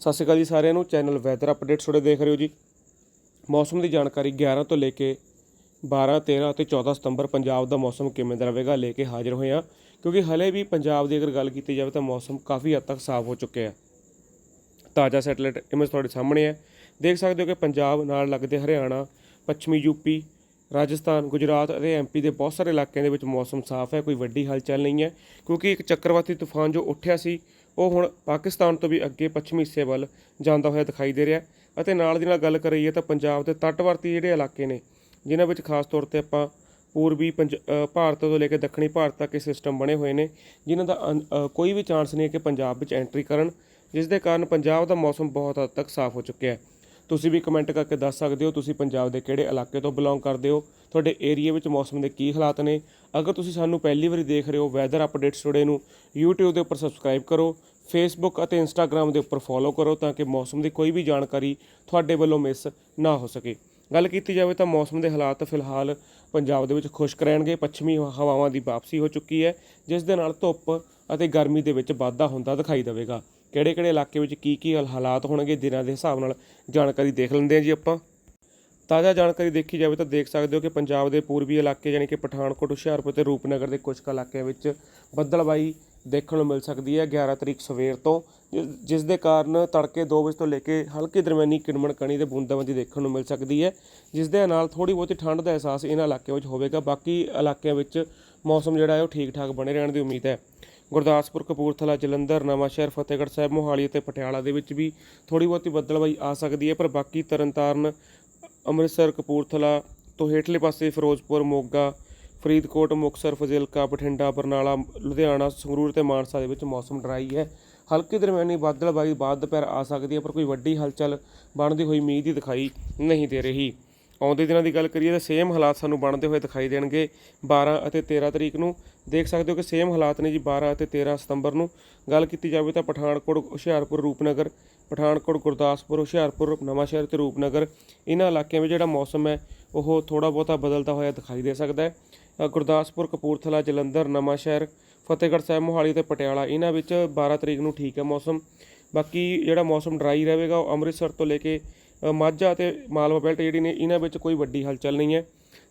ਸਤਿ ਸ਼੍ਰੀ ਅਕਾਲ ਜੀ ਸਾਰਿਆਂ ਨੂੰ। ਚੈਨਲ ਵੈਦਰ ਅਪਡੇਟਸ ਤੁਹਾਡੇ ਦੇਖ ਰਹੇ ਹੋ ਜੀ। ਮੌਸਮ ਦੀ ਜਾਣਕਾਰੀ 11 ਤੋਂ ਲੈ ਕੇ 12 13 ਅਤੇ 14 ਸਤੰਬਰ ਪੰਜਾਬ ਦਾ ਮੌਸਮ ਕਿਵੇਂ ਦਾ ਰਹੇਗਾ ਲੈ ਕੇ ਹਾਜ਼ਰ ਹੋਏ ਹਾਂ। ਕਿਉਂਕਿ ਹਲੇ ਵੀ ਪੰਜਾਬ ਦੀ ਅਗਰ ਗੱਲ ਕੀਤੀ ਜਾਵੇ ਤਾਂ ਮੌਸਮ ਕਾਫੀ ਹੱਦ ਤੱਕ ਸਾਫ਼ ਹੋ ਚੁੱਕਿਆ ਹੈ। ਤਾਜ਼ਾ ਸੈਟਲਾਈਟ ਇਮੇਜ ਤੁਹਾਡੇ ਸਾਹਮਣੇ ਹੈ। ਦੇਖ ਸਕਦੇ ਹੋ ਕਿ ਪੰਜਾਬ ਨਾਲ ਲੱਗਦੇ ਹਰਿਆਣਾ, ਪੱਛਮੀ ਯੂਪੀ ਰਾਜਸਥਾਨ ਗੁਜਰਾਤ ਅਤੇ ਐਮਪੀ ਦੇ ਬਹੁਤ ਸਾਰੇ ਇਲਾਕਿਆਂ ਦੇ ਵਿੱਚ ਮੌਸਮ ਸਾਫ਼ ਹੈ ਕੋਈ ਵੱਡੀ ਹਲਚਲ ਨਹੀਂ ਹੈ ਕਿਉਂਕਿ ਇੱਕ ਚੱਕਰਵਾਤੀ ਤੂਫਾਨ ਜੋ ਉੱਠਿਆ ਸੀ ਉਹ ਹੁਣ ਪਾਕਿਸਤਾਨ ਤੋਂ ਵੀ ਅੱਗੇ ਪੱਛਮੀ ਹਿੱਸੇ ਵੱਲ ਜਾਂਦਾ ਹੋਇਆ ਦਿਖਾਈ ਦੇ ਰਿਹਾ ਅਤੇ ਨਾਲ ਦੀ ਨਾਲ ਗੱਲ ਕਰੀਏ ਤਾਂ ਪੰਜਾਬ ਦੇ ਤੱਟਵਰਤੀ ਜਿਹੜੇ ਇਲਾਕੇ ਨੇ ਜਿਨ੍ਹਾਂ ਵਿੱਚ ਖਾਸ ਤੌਰ ਤੇ ਆਪਾਂ ਪੂਰਬੀ ਪੰਜ ਭਾਰਤ ਤੋਂ ਲੈ ਕੇ ਦੱਖਣੀ ਭਾਰਤ ਤੱਕ ਇਹ ਸਿਸਟਮ ਬਣੇ ਹੋਏ ਨੇ ਜਿਨ੍ਹਾਂ ਦਾ ਅ, ਕੋਈ ਵੀ ਚਾਂਸ ਨਹੀਂ ਹੈ ਕਿ ਪੰਜਾਬ ਵਿੱਚ ਐਂਟਰੀ ਕਰਨ ਜਿਸ ਦੇ ਕਾਰਨ ਪੰਜਾਬ ਦਾ ਮੌਸਮ ਬਹੁਤ ਹੱਦ ਤੱਕ ਸਾਫ਼ ਹੋ ਚੁੱਕਿਆ ਹੈ। ਤੁਸੀਂ ਵੀ ਕਮੈਂਟ ਕਰਕੇ ਦੱਸ ਸਕਦੇ ਹੋ ਤੁਸੀਂ ਪੰਜਾਬ ਦੇ ਕਿਹੜੇ ਇਲਾਕੇ ਤੋਂ ਬਿਲੋਂਗ ਕਰਦੇ ਹੋ, ਤੁਹਾਡੇ ਏਰੀਆ ਵਿੱਚ ਮੌਸਮ ਦੇ ਕੀ ਹਾਲਾਤ ਨੇ। ਅਗਰ ਤੁਸੀਂ ਸਾਨੂੰ ਪਹਿਲੀ ਵਾਰੀ ਦੇਖ ਰਹੇ ਹੋ ਵੈਦਰ ਅਪਡੇਟਸ ਟੁਡੇ ਨੂੰ YouTube ਦੇ ਉੱਪਰ ਸਬਸਕ੍ਰਾਈਬ ਕਰੋ ਫੇਸਬੁੱਕ ਅਤੇ Instagram ਦੇ ਉੱਪਰ ਫੋਲੋ ਕਰੋ ਤਾਂ ਕਿ ਮੌਸਮ ਦੀ ਕੋਈ ਵੀ ਜਾਣਕਾਰੀ ਤੁਹਾਡੇ ਵੱਲੋਂ ਮਿਸ ਨਾ ਹੋ ਸਕੇ। ਗੱਲ ਕੀਤੀ ਜਾਵੇ ਤਾਂ ਮੌਸਮ ਦੇ ਹਾਲਾਤ ਫਿਲਹਾਲ ਪੰਜਾਬ ਦੇ ਵਿੱਚ ਖੁਸ਼ਕ ਰਹਿਣਗੇ, ਪੱਛਮੀ ਹਵਾਵਾਂ ਦੀ ਵਾਪਸੀ ਹੋ ਚੁੱਕੀ ਹੈ, ਜਿਸ ਦੇ ਨਾਲ ਧੁੱਪ ਅਤੇ ਗਰਮੀ ਦੇ ਵਿੱਚ ਵਾਧਾ ਹੁੰਦਾ ਦਿਖਾਈ ਦੇਵੇਗਾ। ਕਿਹੜੇ ਕਿਹੜੇ ਇਲਾਕੇ ਵਿੱਚ ਕੀ ਕੀ ਹਾਲਾਤ ਹੋਣਗੇ ਦਿਨਾਂ ਦੇ ਹਿਸਾਬ ਨਾਲ ਜਾਣਕਾਰੀ ਦੇਖ ਲੈਂਦੇ ਹਾਂ ਜੀ ਆਪਾਂ। ਤਾਜ਼ਾ ਜਾਣਕਾਰੀ ਦੇਖੀ ਜਾਵੇ ਤਾਂ ਦੇਖ ਸਕਦੇ ਹੋ ਕਿ ਪੰਜਾਬ ਦੇ ਪੂਰਬੀ ਇਲਾਕੇ ਯਾਨੀ ਕਿ ਪਠਾਨਕੋਟ, ਹੁਸ਼ਿਆਰਪੁਰ ਤੇ ਰੂਪਨਗਰ ਦੇ ਕੁਝ ਕੁ ਇਲਾਕਿਆਂ ਵਿੱਚ ਬੱਦਲਬਾਈ ਦੇਖਣ ਨੂੰ ਮਿਲ ਸਕਦੀ ਹੈ 11 ਤਰੀਕ ਸਵੇਰ ਤੋਂ, ਜਿ- ਜਿਸ ਦੇ ਕਾਰਨ ਤੜਕੇ 2 ਵਜੇ ਤੋਂ ਲੈ ਕੇ ਹਲਕੀ ਦਰਮਿਆਨੀ ਕਿਣਮਣ ਕਣੀ ਤੇ ਬੂੰਦਾਬਾਂਦੀ ਦੇਖਣ ਨੂੰ ਮਿਲ ਸਕਦੀ ਹੈ, ਜਿਸ ਦੇ ਨਾਲ ਥੋੜੀ ਬਹੁਤੀ ਠੰਡ ਦਾ ਅਹਿਸਾਸ ਇਹਨਾਂ ਇਲਾਕਿਆਂ ਵਿੱਚ ਹੋਵੇਗਾ, ਬਾਕੀ ਇਲਾਕਿਆਂ ਵਿੱਚ ਮੌਸਮ ਜਿਹੜਾ ਹੈ ਉਹ ਠੀਕ ਠਾਕ ਬਣੇ ਰਹਿਣ ਦੀ ਉਮੀਦ ਹੈ। ਗੁਰਦਾਸਪੁਰ ਕਪੂਰਥਲਾ, ਜਲੰਧਰ, ਨਵਾਂਸ਼ਹਿਰ, ਫਤਿਹਗੜ੍ਹ ਸਾਹਿਬ, ਮੋਹਾਲੀ ਅਤੇ ਪਟਿਆਲਾ ਦੇ ਵਿੱਚ ਵੀ ਥੋੜੀ ਬਹੁਤੀ ਬੱਦਲਬਾਈ ਆ ਸਕਦੀ ਹੈ, ਪਰ ਬਾਕੀ ਤਰਨਤਾਰਨ, ਅੰਮ੍ਰਿਤਸਰ, ਕਪੂਰਥਲਾ ਤੋਂ ਹੇਠਲੇ ਪਾਸੇ ਫਿਰੋਜ਼ਪੁਰ, ਮੋਗਾ, ਫਰੀਦਕੋਟ, ਮੁਕਤਸਰ, ਫਜ਼ਿਲਕਾ, ਬਠਿੰਡਾ, ਬਰਨਾਲਾ, ਲੁਧਿਆਣਾ, ਸੰਗਰੂਰ ਤੇ ਮਾਨਸਾ ਦੇ ਵਿੱਚ ਮੌਸਮ ਡਰਾਈ ਹੈ। ਹਲਕੀ ਦਰਮਿਆਨੀ ਬੱਦਲਬਾਈ ਬਾਅਦ ਦੁਪਹਿਰ ਆ ਸਕਦੀ ਹੈ, ਪਰ ਕੋਈ ਵੱਡੀ ਹਲਚਲ ਬਣਦੀ ਹੋਈ ਮੀਂਹ ਹੀ ਦਿਖਾਈ ਨਹੀਂ ਦੇ ਰਹੀ। ਆਉਂਦੇ ਦਿਨਾਂ ਦੀ ਗੱਲ ਕਰੀਏ ਤਾਂ ਸੇਮ ਹਾਲਾਤ ਸਾਨੂੰ ਬਣਦੇ ਹੋਏ ਦਿਖਾਈ ਦੇਣਗੇ। 12 ਅਤੇ 13 ਤਰੀਕ ਨੂੰ ਦੇਖ ਸਕਦੇ ਹੋ ਕਿ ਸੇਮ ਹਾਲਾਤ ਨੇ ਜੀ 12 ਅਤੇ 13 ਸਤੰਬਰ ਨੂੰ। ਗੱਲ ਕੀਤੀ ਜਾਵੇ ਤਾਂ ਪਠਾਨਕੋਟ, ਹੁਸ਼ਿਆਰਪੁਰ, ਰੂਪਨਗਰ, ਪਠਾਨਕੋਟ, ਗੁਰਦਾਸਪੁਰ, ਹੁਸ਼ਿਆਰਪੁਰ, ਨਵਾਂਸ਼ਹਿਰ ਤੇ ਰੂਪਨਗਰ। ਇਹਨਾਂ ਇਲਾਕਿਆਂ ਵਿੱਚ ਜਿਹੜਾ ਮੌਸਮ ਹੈ, ਉਹ ਥੋੜਾ ਬਹੁਤਾ ਬਦਲਦਾ ਹੋਇਆ ਦਿਖਾਈ ਦੇ ਸਕਦਾ ਹੈ। ਗੁਰਦਾਸਪੁਰ, ਕਪੂਰਥਲਾ, ਜਲੰਧਰ, ਨਵਾਂਸ਼ਹਿਰ, ਫਤਿਹਗੜ੍ਹ ਸਾਹਿਬ, ਮੋਹਾਲੀ ਤੇ ਪਟਿਆਲਾ ਇਹਨਾਂ ਵਿੱਚ 12 ਤਰੀਕ ਨੂੰ ਠੀਕ ਹੈ ਮੌਸਮ। ਬਾਕੀ ਜਿਹੜਾ ਮੌਸਮ ਡਰਾਈ ਰਹੇਗਾ, ਉਹ ਅੰਮ੍ਰਿਤਸਰ ਤੋਂ ਲੈ ਕੇ ਮਾਝਾ ਤੇ ਮਾਲਵਾ ਬੈਲਟ ਜਿਹੜੀ ਨੇ, ਇਹਨਾਂ ਵਿੱਚ ਕੋਈ ਵੱਡੀ ਹਲਚਲ ਨਹੀਂ ਹੈ।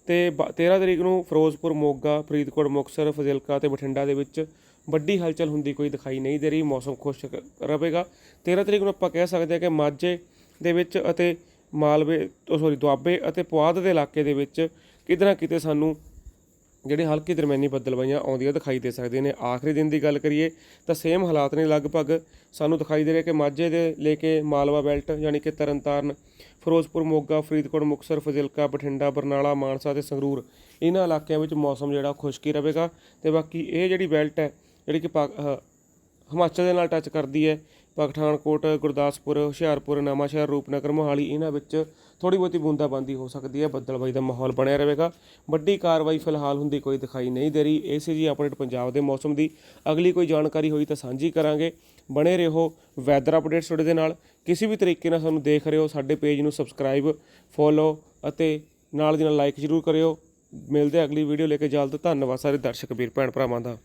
ਤੇ ਬ- 13 ਤਰੀਕ ਨੂੰ ਫਿਰੋਜ਼ਪੁਰ, ਮੋਗਾ, ਫਰੀਦਕੋਟ, ਮੁਕਤਸਰ, ਫਜ਼ਿਲਕਾ ਤੇ ਬਠਿੰਡਾ ਦੇ ਵਿੱਚ ਵੱਡੀ ਹਲਚਲ ਹੁੰਦੀ ਕੋਈ ਦਿਖਾਈ ਨਹੀਂ ਦੇ ਰਹੀ, ਮੌਸਮ ਖੁਸ਼ਕ ਰਹੇਗਾ। 13 ਤਰੀਕ ਨੂੰ ਆਪਾਂ ਕਹਿ ਸਕਦੇ ਹਾਂ ਕਿ ਮਾਝੇ ਦੇ ਵਿੱਚ ਅਤੇ ਮਾਲਵੇ ਸੌਰੀ ਦੁਆਬੇ ਅਤੇ ਪੁਆਧ ਦੇ ਇਲਾਕੇ ਦੇ ਵਿੱਚ ਕਿਤੇ ਨਾ ਕਿਤੇ ਸਾਨੂੰ ਜਿਹੜੇ ਹਲਕੀ ਦਰਮਿਆਨੀ ਬੱਦਲਵਾਈਆਂ ਆਉਂਦੀਆਂ ਦਿਖਾਈ ਦੇ ਸਕਦੀਆਂ ਨੇ। ਆਖਰੀ ਦਿਨ ਦੀ ਗੱਲ ਕਰੀਏ ਤਾਂ ਸੇਮ ਹਾਲਾਤ ਨੇ ਲਗਭਗ। ਸਾਨੂੰ ਦਿਖਾਈ ਦੇ ਰਿਹਾ ਕਿ ਮਾਝੇ ਦੇ ਲੈ ਕੇ ਮਾਲਵਾ ਬੈਲਟ ਯਾਨੀ ਕਿ ਤਰਨਤਾਰਨ, ਫਿਰੋਜ਼ਪੁਰ, ਮੋਗਾ, ਫਰੀਦਕੋਟ, ਮੁਕਤਸਰ, ਫਜ਼ਿਲਕਾ, ਬਠਿੰਡਾ, ਬਰਨਾਲਾ, ਮਾਨਸਾ ਤੇ ਸੰਗਰੂਰ ਇਹਨਾਂ ਇਲਾਕਿਆਂ ਵਿੱਚ ਮੌਸਮ ਜਿਹੜਾ ਖੁਸ਼ਕੀ ਰਹੇਗਾ ਤੇ ਬਾਕੀ ਇਹ ਜਿਹੜੀ ਬੈਲਟ ਹੈ, ਜਿਹੜੀ ਕਿ ਪਾ- ਹਿਮਾਚਲ ਦੇ ਨਾਲ ਟੱਚ ਕਰਦੀ ਹੈ ਪਠਾਨਕੋਟ, ਗੁਰਦਾਸਪੁਰ, ਹੁਸ਼ਿਆਰਪੁਰ, ਨਵਾਂਸ਼ਹਿਰ, ਰੂਪਨਗਰ, ਮੋਹਾਲੀ, ਇਹਨਾਂ ਵਿੱਚ ਥੋੜੀ ਬਹੁਤੀ ਬੂੰਦਾਬਾਂਦੀ ਹੋ ਸਕਦੀ ਹੈ। ਬੱਦਲਬਾਈ ਦਾ ਮਾਹੌਲ ਬਣਿਆ ਰਹੇਗਾ। ਵੱਡੀ ਕਾਰਵਾਈ ਫਿਲਹਾਲ ਹੁੰਦੀ ਕੋਈ ਦਿਖਾਈ ਨਹੀਂ ਦੇ ਰਹੀ। ਇਹ ਸੀ ਜੀ ਅਪਡੇਟ ਪੰਜਾਬ ਦੇ ਮੌਸਮ ਦੀ। ਅਗਲੀ ਕੋਈ ਜਾਣਕਾਰੀ ਹੋਈ ਤਾਂ ਸਾਂਝੀ ਕਰਾਂਗੇ। ਬਣੇ ਰਹੋ ਵੈਦਰ ਅਪਡੇਟਸ ਤੁਹਾਡੇ ਦੇ ਨਾਲ। ਕਿਸੇ ਵੀ ਤਰੀਕੇ ਨਾਲ ਸਾਨੂੰ ਦੇਖ ਰਹੇ ਹੋ, ਸਾਡੇ ਪੇਜ ਨੂੰ ਸਬਸਕ੍ਰਾਈਬ, ਫੋਲੋ ਅਤੇ ਨਾਲ ਦੀ ਨਾਲ ਲਾਈਕ ਜ਼ਰੂਰ ਕਰਿਓ। ਮਿਲਦੇ ਅਗਲੀ ਵੀਡੀਓ ਲੈ ਕੇ। ਜਲਦ ਧੰਨਵਾਦ ਸਾਰੇ ਦਰਸ਼ਕ, ਵੀਰ, ਭੈਣ ਭਰਾਵਾਂ ਦਾ।